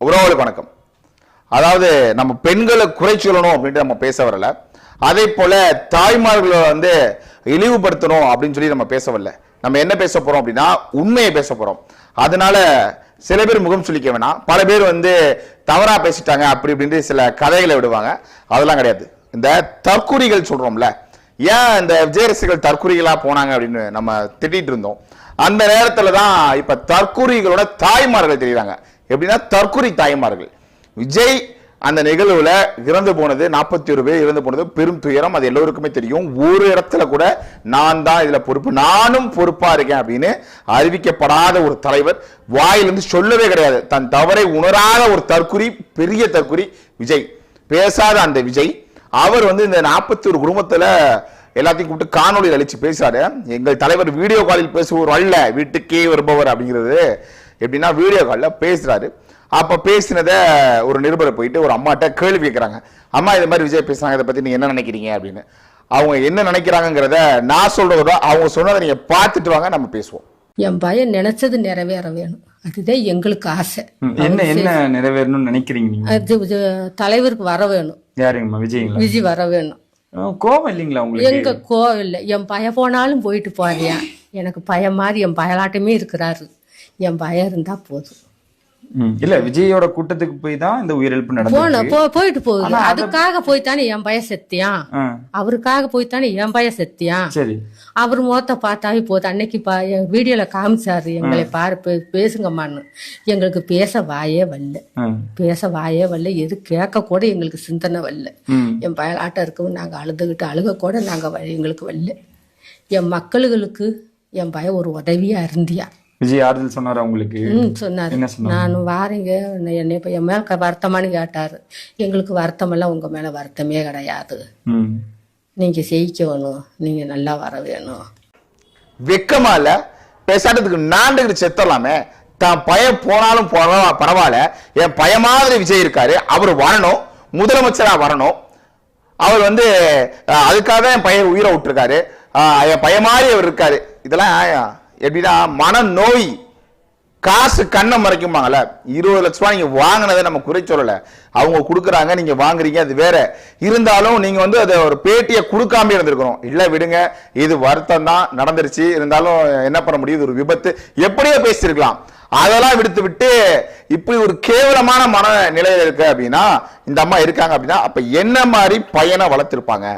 உறவுகளுக்கு வணக்கம். அதாவது நம்ம பெண்களை குறை சொல்லணும் அப்படின்ட்டு நம்ம பேச வரல. அதே போல தாய்மார்களை வந்து இழிவுபடுத்தணும் அப்படின்னு சொல்லி நம்ம பேச வரல. நம்ம என்ன பேச போறோம் அப்படின்னா உண்மையை பேச போறோம். அதனால சில பேர் முகம் சொல்லிக்க வேணாம். பல பேர் வந்து தவறா பேசிட்டாங்க அப்படி இப்படின்ட்டு சில கதைகளை விடுவாங்க. அதெல்லாம் கிடையாது. இந்த தற்குறிகள் சொல்றோம்ல ஏன் இந்த விஜய் ரசிகர்கள் தற்குறிகளா போனாங்க அப்படின்னு நம்ம திட்டிட்டு இருந்தோம். அந்த நேரத்துல தான் இப்ப தற்குறிகளோட தாய்மார்கள் தெரியுறாங்க. எப்படின்னா தற்கொலை தாய்மார்கள். விஜய் அந்த நிகழ்வுல இறந்து போனது நாற்பத்தி ஒரு பேர் இறந்து போனது பெரும் துயரம் அது எல்லோருக்குமே தெரியும். ஒரு இடத்துல கூட நான் தான் இதுல பொறுப்பு நானும் பொறுப்பா இருக்கேன் அப்படின்னு அறிவிக்கப்படாத ஒரு தலைவர் வாயிலிருந்து சொல்லவே கிடையாது. தன் தவறை உணராத ஒரு தற்குறி பெரிய தற்குறி விஜய். பேசாத அந்த விஜய். அவர் வந்து இந்த நாற்பத்தி ஒரு குடும்பத்துல எல்லாத்தையும் கூப்பிட்டு காணொலியில் அழிச்சு பேசுறாரு. எங்கள் தலைவர் வீடியோ காலில் பேசுவோர் அல்ல வீட்டுக்கே வருபவர் அப்படிங்கிறது எப்படின்னா வீடியோ காலில் பேசுறாரு. அப்ப பேசினதை ஒரு நிருபரை போயிட்டு ஒரு அம்மாட்ட கேள்வி கேட்கறாங்க அம்மா இது மாதிரி விஜய் பேசுறாங்க இதை பத்தி நீங்க என்ன நினைக்கிறீங்க? அப்படின்னு. அவங்க என்ன நினைக்கிறாங்கங்கிறத நான் சொல்றத விட அவங்க சொன்னதை நீங்க பார்த்துட்டு வாங்க நம்ம பேசுவோம். என் பையன் நினைச்சது நிறைவேற வேணும் அதுதான் எங்களுக்கு ஆசை. என்ன என்ன நிறைவேறணும்னு நினைக்கிறீங்க நீங்க? அது தலைவருக்கு வர வேணும் யாருங்கம்மா விஜய்ங்களா? விஜய் வர வேணும் கோவம் இல்லைங்களா உங்களுக்கு? எங்க கோவில்ல என் பையன் போனாலும் போயிட்டு போறியா? எனக்கு பையன் மாதிரி என் பயலாட்டமே இருக்கிறாரு. என் பையன் இருந்தா போதும். இல்ல விஜயோட கூட்டத்துக்கு போய் தான் இந்த உயிரிழப்பு நடந்தது போயிட்டு போகுது. அதுக்காக போய் தானே என் பையன் செத்தியான் அவருக்காக போய் தானே என் பையன் செத்தியான் சரி. அவர் முகத்தை பார்த்தாவே போதும் அன்னைக்கு பா என் வீடியோல காமிச்சாரு எங்களை பாரு பேசுங்கம்மான்னு. எங்களுக்கு பேச வாயே வரல பேச வாயே வரல எது கேட்க கூட எங்களுக்கு சிந்தனை வரல என் பயலாட்டம் இருக்கவும் நாங்கள் அழுதுகிட்டு அழுக கூட நாங்கள் எங்களுக்கு வரல என் மக்களுகளுக்கு என் பையன் ஒரு உதவியா இருந்தியா? விஜய் ஆறுதல் சொன்னாரா உங்களுக்கு? ம் சொன்னாரு. என்ன சொன்னாரு? நான் வாரீங்க. என்னை இப்போ என் மேல வருத்தமான்னு கேட்டாரு. எங்களுக்கு வருத்தமெல்லாம் உங்க மேல வருத்தமே கிடையாது. ம், நீங்க ஜெயிக்கணும். நீங்க நல்லா வர வேணும். வெக்கமா இல்ல பேசாட்டதுக்கு நாண்டுகிட்டு செத்தலாமே தான் பையன் போனாலும் பரவா- பரவாயில்ல. என் பைய மாதிரி விஜய் இருக்காரு. அவர் வரணும். முதலமைச்சரா வரணும். அவர் வந்து அதுக்காக தான் என் பையன் உயிரை விட்டுருக்காரு. என் பைய மாதிரி அவர் இருக்காரு. இதெல்லாம் அஹ், எப்படின்னா மனநோய் காசு கண்ணை மறைக்குமாங்கல்ல இருபது லட்ச ரூபாய் நீங்கள் வாங்கினதை நம்ம குறை சொல்லல. அவங்க கொடுக்குறாங்க நீங்க வாங்குறீங்க அது வேற. இருந்தாலும் நீங்க வந்து அதை ஒரு பேட்டியை கொடுக்காம இருந்திருக்கணும். இல்லை விடுங்க இது வருத்தம் தான் நடந்துருச்சு. இருந்தாலும் என்ன பண்ண முடியுது ஒரு விபத்து. எப்படியோ பேசியிருக்கலாம். அதெல்லாம் விடுத்து விட்டு இப்படி ஒரு கேவலமான மன நிலையில இருக்கு அப்படின்னா இந்த அம்மா இருக்காங்க அப்படின்னா அப்ப என்ன மாதிரி பையனை வளர்த்திருப்பாங்க?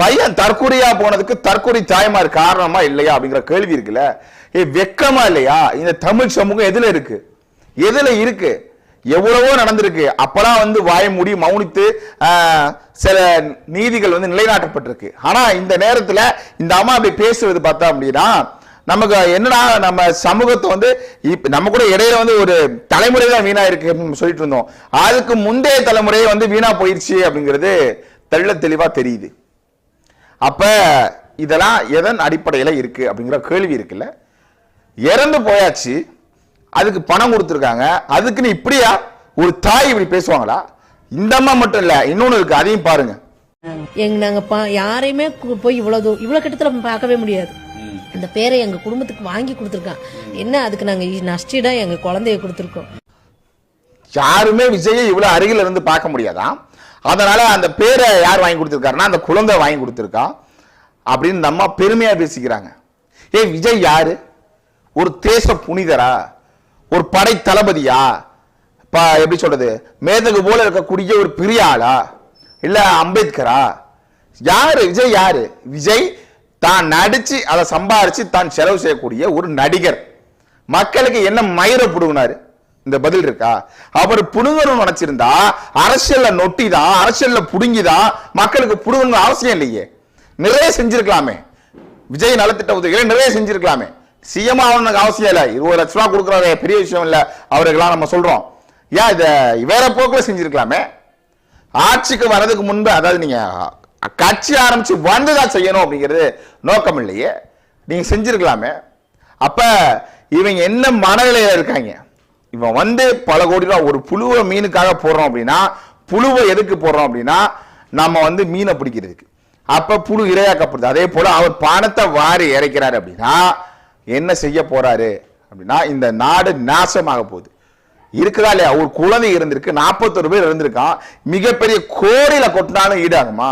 பையன் தற்கொலையா போனதுக்கு தற்கொலை தாய்மார் காரணமா இல்லையா அப்படிங்கிற கேள்வி இருக்குல்ல? ஏ வெக்கமா இல்லையா? இந்த தமிழ் சமூகம் எதுல இருக்கு? எதுல இருக்கு? எவ்வளவோ நடந்திருக்கு. அப்பெல்லாம் வந்து வாய மூடி மௌனித்து சில நீதிகள் வந்து நிலைநாட்டப்பட்டிருக்கு. ஆனா இந்த நேரத்துல இந்த அம்மா அப்படி பேசுவது பார்த்தா அப்படின்னா நமக்கு என்னடா நம்ம சமூகத்தை வந்து இப்ப நம்ம கூட இடையில வந்து ஒரு தலைமுறை தான் வீணா இருக்கு அப்படின்னு சொல்லிட்டு இருந்தோம். அதுக்கு முந்தைய தலைமுறையே வந்து வீணா போயிடுச்சு அப்படிங்கிறது தெள்ள தெளிவா தெரியுது. அப்ப இதெல்லாம் எதன் அடிப்படையில இருக்கு அப்படிங்கிற கேள்வி இருக்குல்ல. இறந்து போயாச்சு அதுக்கு பணம் கொடுத்துருக்காங்க அதுக்குன்னு இப்படியா? ஒரு தாய் இப்படி பேசுவாங்களா? இந்த அம்மா மட்டும் இல்ல இன்னொன்னு இருக்கு அதையும் பாருங்க. எங்க நாங்க யாரையுமே போய் இவ்வளவு இவ்வளவு கிட்டத்துல பார்க்கவே முடியாது. அந்த பேரை எங்க குடும்பத்துக்கு வாங்கி கொடுத்துருக்கான். என்ன அதுக்கு நாங்க நஷ்டிடா எங்க குழந்தைய கொடுத்துருக்கோம். யாருமே விஜயை இவ்வளவு அருகில இருந்து பார்க்க முடியாதாம்? அதனால் அந்த பேரை யார் வாங்கி கொடுத்துருக்காருன்னா அந்த குழந்தை வாங்கி கொடுத்துருக்கா அப்படின்னு இந்த அம்மா பெருமையாக பேசிக்கிறாங்க. ஏய் விஜய் யார்? ஒரு தேச புனிதரா? ஒரு படை தளபதியா? இப்போ எப்படி சொல்கிறது மேதகு போல இருக்கக்கூடிய ஒரு பெரிய ஆளா? இல்லை அம்பேத்கரா? யார்? விஜய் யார்? விஜய் தான் நடித்து அதை சம்பாரித்து தான் செலவு செய்யக்கூடிய ஒரு நடிகர். மக்களுக்கு என்ன மயிரை பிடுங்கினார்? இந்த பதில் இருக்கா? அவர் புடுங்கணும்னு நினைச்சிருந்தா அரசியல்ல நொட்டிதான் அரசியல்ல புடுங்கிதான் மக்களுக்கு புடுங்கணும் அவசியம் இல்லையே. நிறைய செஞ்சிருக்கலாமே. விஜய் நலத்திட்ட உதவிகளை நிறைய செஞ்சிருக்கலாமே. சிஎம் ஆகணும்னு அவசியம் இல்லை. இருபது லட்ச ரூபா கொடுக்குற பெரிய விஷயம் இல்ல. அவருக்கெல்லாம் நம்ம சொல்றோம். ஏன் இத வேற போக்குல செஞ்சிருக்கலாமே? ஆட்சிக்கு வர்றதுக்கு முன்பு அதாவது நீங்க கட்சி ஆரம்பிச்சு வந்துதான் செய்யணும் அப்படிங்கிறது நோக்கம் இல்லையே நீங்க செஞ்சிருக்கலாமே. அப்ப இவங்க என்ன மனநிலையில இருக்காங்க? இவன் வந்து பல கோடி ரூபா ஒரு புழுவை மீனுக்காக போடுறோம் அப்படின்னா புழுவை எதுக்கு போடுறோம் அப்படின்னா நம்ம வந்து மீனை பிடிக்கிறதுக்கு. அப்போ புழு இரையாக்கப்படுது. அதே போல் அவர் பணத்தை வாரி இறைக்கிறாரு அப்படின்னா என்ன செய்ய போறாரு அப்படின்னா இந்த நாடு நாசமாக போகுது. இருக்குதா இல்லையா? ஒரு குழந்தை இருந்திருக்கு நாற்பத்தொரு பேர் இருந்திருக்கான். மிகப்பெரிய கோடியில கொட்டினாலும் ஈடாகுமா?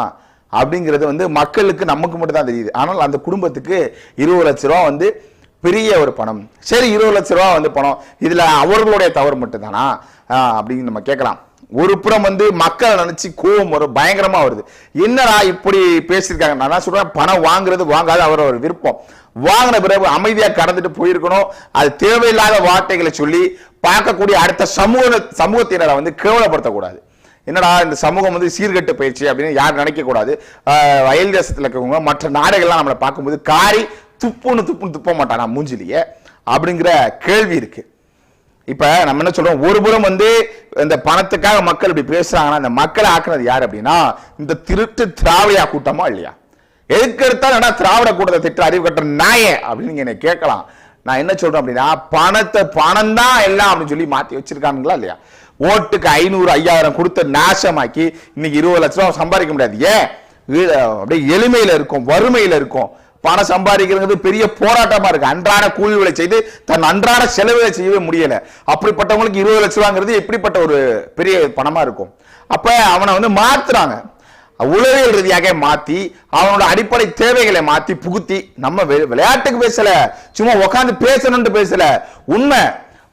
அப்படிங்கிறது வந்து மக்களுக்கு நமக்கு மட்டும் தான் தெரியுது. ஆனால் அந்த குடும்பத்துக்கு இருபது லட்ச ரூபா வந்து பெரிய ஒரு பணம். சரி இருபது லட்ச ரூபா வந்து பணம். இதில் அவர்களுடைய தவறு மட்டும்தானா? அப்படின்னு நம்ம கேட்கலாம். ஒரு புறம் வந்து மக்களை நினைச்சு கோவம் வரும் பயங்கரமா வருது. என்னடா இப்படி பேசியிருக்காங்க? நான் தான் சொல்றேன் பணம் வாங்குறது வாங்காத அவர் ஒரு விருப்பம். வாங்கின பிறகு அமைதியாக கடந்துட்டு போயிருக்கணும். அது தேவையில்லாத வார்த்தைகளை சொல்லி பார்க்கக்கூடிய அடுத்த சமூக சமூகத்தினரை வந்து கேவலப்படுத்தக்கூடாது. என்னடா இந்த சமூகம் வந்து சீர்கெட்டு பயிற்சி அப்படின்னு யாரும் நினைக்கக்கூடாது. வயல் தேசத்தில் அயல் இருக்கவங்க மற்ற நாடுகள்லாம் நம்மளை பார்க்கும்போது காரி துப்புன்னு துப்புன்னு துப்ப மாட்டானா மூஞ்சிலேயே? அப்படிங்கிற கேள்வி இருக்கு. இப்ப நம்ம என்ன சொல்றோம்? ஒரு புறம் வந்து இந்த பணத்துக்காக மக்கள் இப்படி பேசுறாங்கன்னா இந்த மக்களை ஆக்குனது யார் அப்படின்னா இந்த திருட்டு திராவிடா கூட்டமா இல்லையா? எதுக்கெடுத்தாலும் என்ன திராவிட கூட்டத்தை திட்ட அறிவு கட்டுற நாயே அப்படின்னு நீங்க என்னை கேட்கலாம். நான் என்ன சொல்றேன் அப்படின்னா பணத்தை பணம் தான் எல்லாம் அப்படின்னு சொல்லி மாத்தி வச்சிருக்கானுங்களா இல்லையா? ஓட்டுக்கு ஐநூறு ஐயாயிரம் கொடுத்து நாசமாக்கி இன்னைக்கு இருபது லட்ச ரூபா சம்பாதிக்க முடியாது. ஏன்? அப்படியே எளிமையில இருக்கும் வறுமையில இருக்கும். பணம் சம்பாதிக்கிறது பெரிய போராட்டமா இருக்கு. அன்றாட கூலிகளை செய்து தன் அன்றாட செலவுகளை செய்யவே முடியல. அப்படிப்பட்டவங்களுக்கு இருபது லட்ச ரூபாங்கிறது எப்படிப்பட்ட ஒரு பெரிய பணமா இருக்கும். அப்ப அவனை வந்து மாத்துறாங்க. உளவியல் ரீதியாக மாத்தி அவனோட அடிப்படை தேவைகளை மாத்தி புகுத்தி நம்ம வி- விளையாட்டுக்கு பேசல. சும்மா உட்காந்து பேசணும்னு பேசல. உண்மை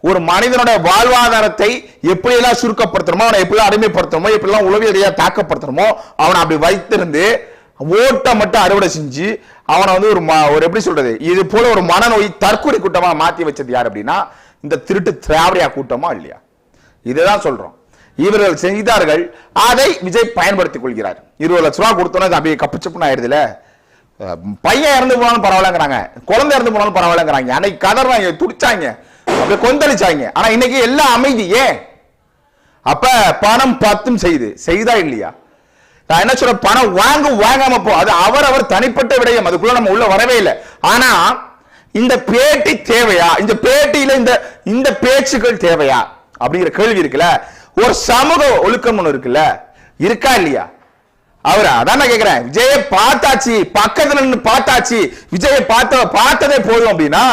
ஒரு மனிதனோட வாழ்வாதாரத்தை எப்படியெல்லாம் சுருக்கப்படுத்தணுமோ அவனை எப்படிலாம் அடிமைப்படுத்தணுமோ எப்படிலாம் உளவியல் ரீதியாக தாக்கப்படுத்தணுமோ அவனை அப்படி வைத்திருந்து ஓட்டை மட்டும் அறுவடை செஞ்சு அவனை வந்து ஒரு ம- ஒரு எப்படி சொல்றது? இது போல ஒரு மனநோய் தற்கொலை கூட்டமாக மாற்றி வச்சது யார் அப்படின்னா இந்த திருட்டு திராவிடியா கூட்டமா இல்லையா? இதுதான் சொல்றோம். இவர்கள் செய்தார்கள் அதை விஜய் பயன்படுத்திக் கொள்கிறார். இருபது லட்ச ரூபா கொடுத்தோன்னா அப்படியே கப்புச்சப்புன்னு ஆயிடுதுல பையன் இறந்து போனாலும் பரவாயில்லங்கிறாங்க. குழந்தை இறந்து போனாலும் பரவாயில்லங்கிறாங்க. அன்னைக்கு கதறாங்க துடிச்சாங்க. அப்படியே கொந்தளிச்சாங்க. ஆனா இன்னைக்கு எல்லாம் அமைதி. ஏன்? அப்ப பணம் பத்தும் செய்து செய்தா இல்லையா? நான் என்ன சொல்றேன்? பணம் வாங்க வாங்காம போ. அது அவர் தனிப்பட்ட விடயம். அதுக்குள்ள நம்ம உள்ள வரவே இல்லை. ஆனா இந்த பேட்டி தேவையா? இந்த பேட்டியில இந்த இந்த பேச்சுக்கள் தேவையா? அப்படிங்கிற கேள்வி இருக்குல்ல? ஒரு சமூக ஒழுக்கம் ஒண்ணு இருக்குல்ல? இருக்கா இல்லையா? அவர்? அதான் நான் கேக்குறேன். விஜயை பார்த்தாச்சு. பக்கத்துல நின்னு பார்த்தாச்சு. விஜயை பார்த்த பார்த்ததே போதும் அப்படின்னா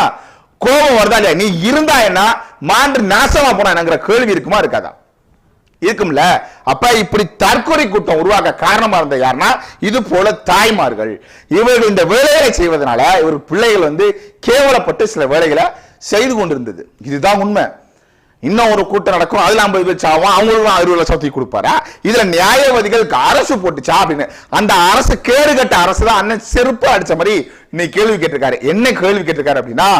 கோபம் வருதா இல்லையா? நீ இருந்தா என்ன? மாண்டு நாசமா போனா என்னங்கிற கேள்வி இருக்குமா இருக்காதா? இருக்கும்ல? அப்ப இப்படி தற்கொலை கூட்டம் உருவாக்க காரணமா இருந்த யாருன்னா இது போல தாய்மார்கள். இவர்கள் இந்த வேலைகளை செய்வதனால இவர் பிள்ளைகள் வந்து கேவலப்பட்டு சில வேலைகளை செய்து கொண்டிருந்தது. இதுதான் உண்மை. இன்னும் ஒரு கூட்டம் நடக்கும். அதுல ஐம்பது பேர் சாவும் அவங்களும் அறுபது லட்சத்தி கொடுப்பாரா? இதுல நியாயவாதிகளுக்கு அரசு போட்டுச்சா அப்படின்னு. அந்த அரசு கேடுகட்ட அரசு தான் அண்ணன் செருப்பு அடிச்ச மாதிரி இன்னைக்கு கேள்வி கேட்டிருக்காரு. என்ன கேள்வி கேட்டிருக்காரு அப்படின்னா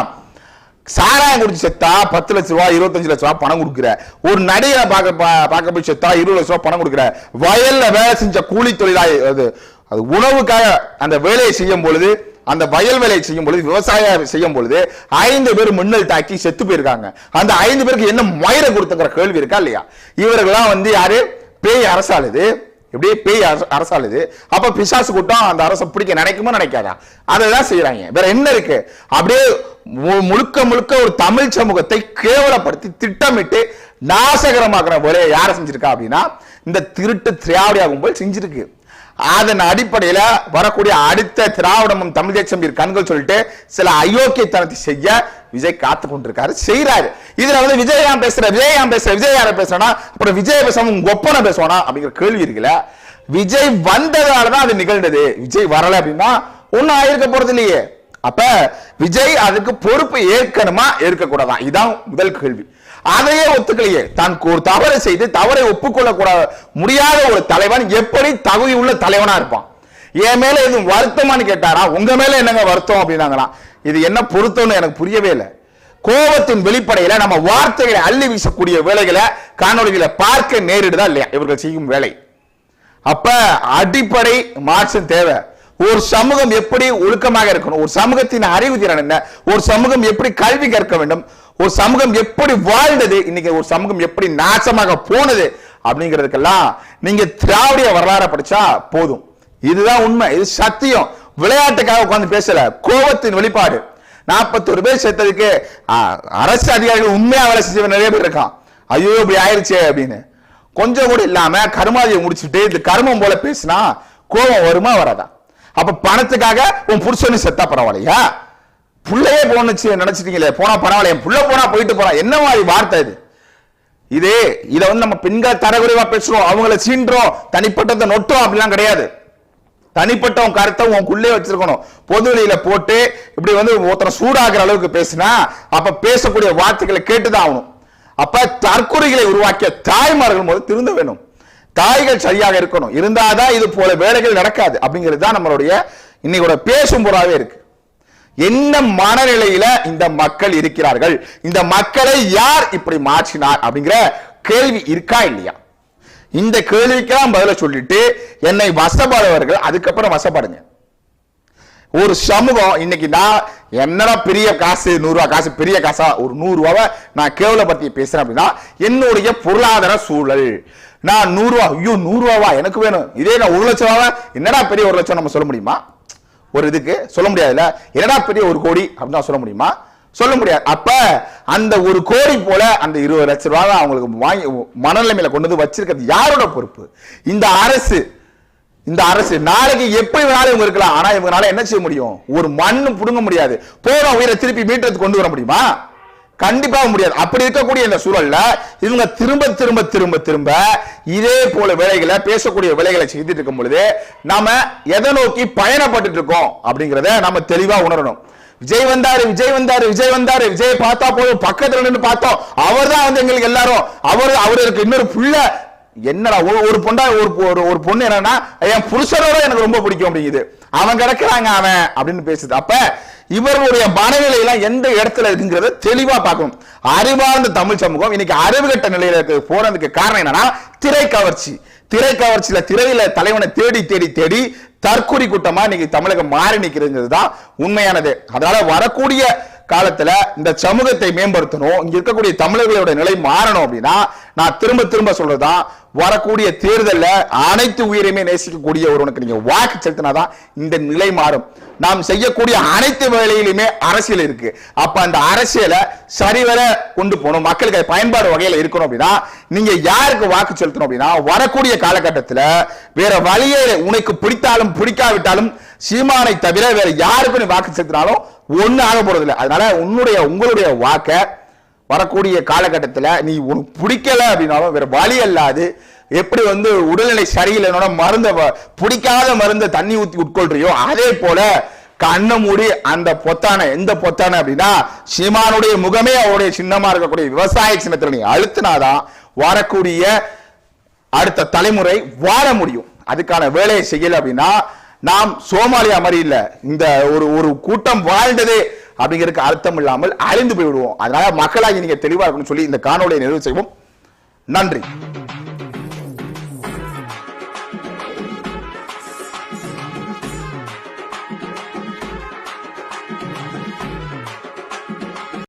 சாராயம் குடிச்சு செத்தா பத்து லட்ச ரூபா இருபத்தஞ்சு லட்ச ரூபா பணம் கொடுக்குற. ஒரு நடிகை பார்க்க பா- பார்க்க போய் செத்தா இருபது லட்ச ரூபா பணம் கொடுக்குற. வயல்ல வேலை செஞ்ச கூலி தொழிலாளி அது அது உணவுக்காக அந்த வேலையை செய்யும் பொழுது அந்த வயல் வேலையை செய்யும் பொழுது விவசாயம் செய்யும் பொழுது ஐந்து பேர் மின்னல் தாக்கி செத்து போயிருக்காங்க. அந்த ஐந்து பேருக்கு என்ன மயிரை கொடுத்துங்கிற கேள்வி இருக்கா இல்லையா? இவர்கள்லாம் வந்து யாரு? பேய் அரசாளுது இப்படியே பேய் அரசால் அரசாளுது அப்ப பிசாசு கூட்டம் அந்த அரசை பிடிக்க நினைக்குமோ நினைக்காதா? அதை தான் செய்யறாங்க வேற என்ன இருக்கு? அப்படியே மு- முழுக்க முழுக்க ஒரு தமிழ் சமூகத்தை கேவலப்படுத்தி திட்டமிட்டு நாசகரமாக்குற போல யாரை செஞ்சிருக்கா அப்படின்னா இந்த திருட்டு திராவிடியா கும்பல் செஞ்சிருக்கு. அதன் அடிப்படையில வரக்கூடிய அடுத்த திராவிடமும் தமிழ் தேசம் கண்கள் சொல்லிட்டு சில அயோக்கியத்தனத்தை செய்ய விஜய் காத்து கொண்டிருக்காரு செய்யறாரு இதுல வந்து விஜய் பேசுற விஜயாம் பேசுற விஜய் யார பேசுறா அப்புறம் விஜய் பேசாம உங்க ஒப்பனை பேசுவானா அப்படிங்கிற கேள்வி இருக்குல்ல. விஜய் வந்ததாலதான் அது நிகழ்ந்தது. விஜய் வரல அப்படின்னா ஒன்னும் ஆயிருக்க போறது இல்லையே. அப்ப விஜய் அதுக்கு பொறுப்பு ஏற்கணுமா? ஏற்கக்கூடாதான். கூடாதா இதான் முதல் கேள்வி. அதையே ஒத்துக்கலையே. தான் ஒரு தவறை செய்து தவறை ஒப்புக்கொள்ள கூட முடியாத ஒரு தலைவன் எப்படி தகுதி உள்ள தலைவனா இருப்பான்? என் மேல எதுவும் வருத்தமான்னு கேட்டாரா? உங்க மேல என்னங்க வருத்தம் அப்படின்னாங்களாம் இது என்ன பொருத்தம்னு எனக்கு புரியவே இல்லை. கோபத்தின் வெளிப்படையில நம்ம வார்த்தைகளை அள்ளி வீசக்கூடிய வேலைகளை காணொலிகளை பார்க்க நேரிடுதா இல்லையா? இவர்கள் செய்யும் வேலை. அப்ப அடிப்படை மாற்றம் தேவை. ஒரு சமூகம் எப்படி ஒழுக்கமாக இருக்கணும்? ஒரு சமூகத்தின் அறிவு திறன் என்ன? ஒரு சமூகம் எப்படி கல்வி கற்க வேண்டும்? ஒரு சமூகம் எப்படி வாழ்ந்தது இன்னைக்கு ஒரு சமூகம் எப்படி நாசமாக போனது அப்படிங்கிறதுக்கெல்லாம் நீங்க திராவிட வரலாறு படிச்சா போதும். இதுதான் உண்மை இது சத்தியம். விளையாட்டுக்காக உட்காந்து பேசல கோபத்தின் வெளிப்பாடு. நாற்பத்தொரு பேர் செத்ததுக்கு அரசு அதிகாரிகள் உண்மையா வேலை செஞ்சவன் நிறைய பேர் இருக்கான். ஐயோ இப்படி ஆயிருச்சே அப்படின்னு. கொஞ்சம் கூட இல்லாம கருமாதியை முடிச்சுட்டு இது கர்மம் போல பேசினா கோபம் வருமா வராதா? அப்ப பணத்துக்காக உன் புருஷனு செத்தா பரவாயில்லையா? புள்ளையே போனுச்சு நினைச்சிட்டீங்களே? போனா பரவாயில்ல என் புள்ள போனா போயிட்டு போறான் என்ன மாதிரி வார்த்தை இது? இது இதை வந்து நம்ம பெண்கள் தரக்குறைவா பேசுறோம் அவங்கள சீன்றோம் தனிப்பட்டதை நொட்டோம் அப்படிலாம் கிடையாது. தனிப்பட்ட உன் கருத்தை உனக்குள்ளே வச்சிருக்கணும். பொது வெளியில போட்டு இப்படி வந்து ஒருத்தரை சூடாகிற அளவுக்கு பேசினா அப்ப பேசக்கூடிய வார்த்தைகளை கேட்டுதான் ஆகணும். அப்ப தற்கொலைகளை உருவாக்கிய தாய்மார்கள் போது திருந்த வேணும். தாய்கள் சரியாக இருக்கணும். இருந்தாதான் இது போல வேலைகள் நடக்காது அப்படிங்கிறது தான் நம்மளுடைய இன்னைக்கு பேசும் பொருளாவே இருக்கு. என்ன மனநிலையில இந்த மக்கள் இருக்கிறார்கள்? இந்த மக்களை யார் இப்படி மாற்றினார் அப்படிங்கிற கேள்வி இருக்கா இல்லையா? இந்த கேள்விக்கெல்லாம் பதில சொல்லிட்டு என்னை வசப்படுவர்கள் அதுக்கப்புறம் வசப்படுங்க. ஒரு சமூகம் இன்னைக்கு நான் என்னடா பெரிய காசு நூறுரூவா காசு பெரிய காசா ஒரு நூறுரூவாவை நான் நான் கேவலப்படுத்தி பேசுறேன் அப்படின்னா என்னுடைய பொருளாதார சூழல். நான் நூறுரூவா ஐயோ நூறுரூவாவா எனக்கு வேணும். இதே நான் ஒரு லட்ச ரூபாவை என்னடா பெரிய ஒரு லட்சம் நம்ம சொல்ல முடியுமா? ஒரு இதுக்கு சொல்ல முடியாதுல்ல? என்னடா பெரிய ஒரு கோடி அப்படின்னு சொல்ல முடியுமா? சொல்ல முடியாது. அப்ப அந்த ஒரு கோடி போல அந்த இருபது லட்சம் ரூபாய் அவங்களுக்கு வாங்கி மனநிலைமையில கொண்டு வந்து வச்சிருக்கிறது யாரோட பொறுப்பு? இந்த அரசு. இந்த அரசு நாளைக்கு எப்படி வேணாலும் இவங்க இருக்கலாம். ஆனா இவங்களால என்ன செய்ய முடியும்? ஒரு மண்ணு புடுங்க முடியாது. போற உயிரை திருப்பி மீட்டத்துக்கு கொண்டு வர முடியுமா? கண்டிப்பாக முடியாது. அப்படி இருக்கக்கூடிய இந்த சூழல்ல இவங்க திரும்ப திரும்ப திரும்ப திரும்ப இதே போல வேலைகளை பேசக்கூடிய வேலைகளை செய்துட்டு இருக்கும் பொழுது நாம எதை நோக்கி பயணப்பட்டு இருக்கோம் அப்படிங்கிறத நம்ம தெளிவா உணரணும். விஜய் வந்தாரு விஜய் வந்தாரு விஜய் வந்தாரு விஜய் பார்த்தா போதும். பக்கத்துல நின்று பார்த்தோம். அவர் தான் வந்து எங்களுக்கு எல்லாரும் அவர் அவருக்கு இன்னொரு புள்ள என்னடா ஒரு ஒரு பொண்டா ஒரு ஒரு ஒரு பொண்ணு என்னன்னா என் புருஷனோட எனக்கு ரொம்ப பிடிக்கும் அப்படிங்குது. அவன் கிடக்குறாங்க அவன் அப்படின்னு பேசுது. அப்ப இவர்களுடைய மனநிலை எல்லாம் எந்த இடத்துல இருக்குங்கிறத தெளிவா பார்க்கணும். அறிவார்ந்த தமிழ் சமூகம் இன்னைக்கு அறிவுகட்ட நிலையில இருக்கு போறதுக்கு காரணம் என்னன்னா திரை கவர்ச்சி. திரை கவர்ச்சியில திரையில தலைவனை தேடி தேடி தேடி தற்கொலை கூட்டமா இன்னைக்கு தமிழகம் மாறி நிற்கிறதுங்கிறது தான் உண்மையானது. அதனால வரக்கூடிய காலத்துல இந்த சமூகத்தை மேம்படுத்தணும் இங்க இருக்கக்கூடிய தமிழர்களோட நிலை மாறணும் அப்படின்னா நான் திரும்ப திரும்ப சொல்றதுதான் வரக்கூடிய தேர்தலில் அனைத்து உயிரையுமே நேசிக்கக்கூடிய ஒருவனுக்கு நீங்க வாக்கு செலுத்தினாதான் இந்த நிலை மாறும். நாம் செய்யக்கூடிய அனைத்து வேலையிலுமே அரசியல் இருக்கு. அப்ப அந்த அரசியலை சரிவர கொண்டு போகணும். மக்களுக்கு அது பயன்பாடு வகையில் இருக்கணும் அப்படின்னா நீங்க யாருக்கு வாக்கு செலுத்தணும் அப்படின்னா வரக்கூடிய காலகட்டத்தில் வேற வழியே உனக்கு பிடித்தாலும் பிடிக்காவிட்டாலும் சீமானை தவிர வேற யாருக்கும் நீ வாக்கு செலுத்தினாலும் ஒன்றும் ஆக போறதில்லை. அதனால உன்னுடைய உங்களுடைய வாக்கை வரக்கூடிய காலகட்டத்தில் நீ உனக்கு பிடிக்கல அப்படின்னாலும் வேற வழி அல்லாது எப்படி வந்து உடல்நிலை சரியில்லைனோட மருந்தை வ- பிடிக்காத மருந்தை தண்ணி ஊற்றி உட்கொள்றியோ அதே போல கண்ணை மூடி அந்த பொத்தானை எந்த பொத்தானை அப்படின்னா சீமானுடைய முகமே அவருடைய சின்னமா இருக்கக்கூடிய விவசாய சின்னத்தில் நீ அழுத்தினாதான் வரக்கூடிய அடுத்த தலைமுறை வாழ முடியும். அதுக்கான வேலையை செய்யல அப்படின்னா நாம் சோமாலியா மாதிரி இல்லை. இந்த ஒரு ஒரு கூட்டம் வாழ்ந்ததே அப்படிங்கிறதுக்கு அர்த்தம் இல்லாமல் அழிந்து போய்விடுவோம். அதனால மக்களாகி நீங்க தெளிவா இருக்கணும்னு சொல்லி இந்த காணொலியை நிறைவு செய்வோம். நன்றி.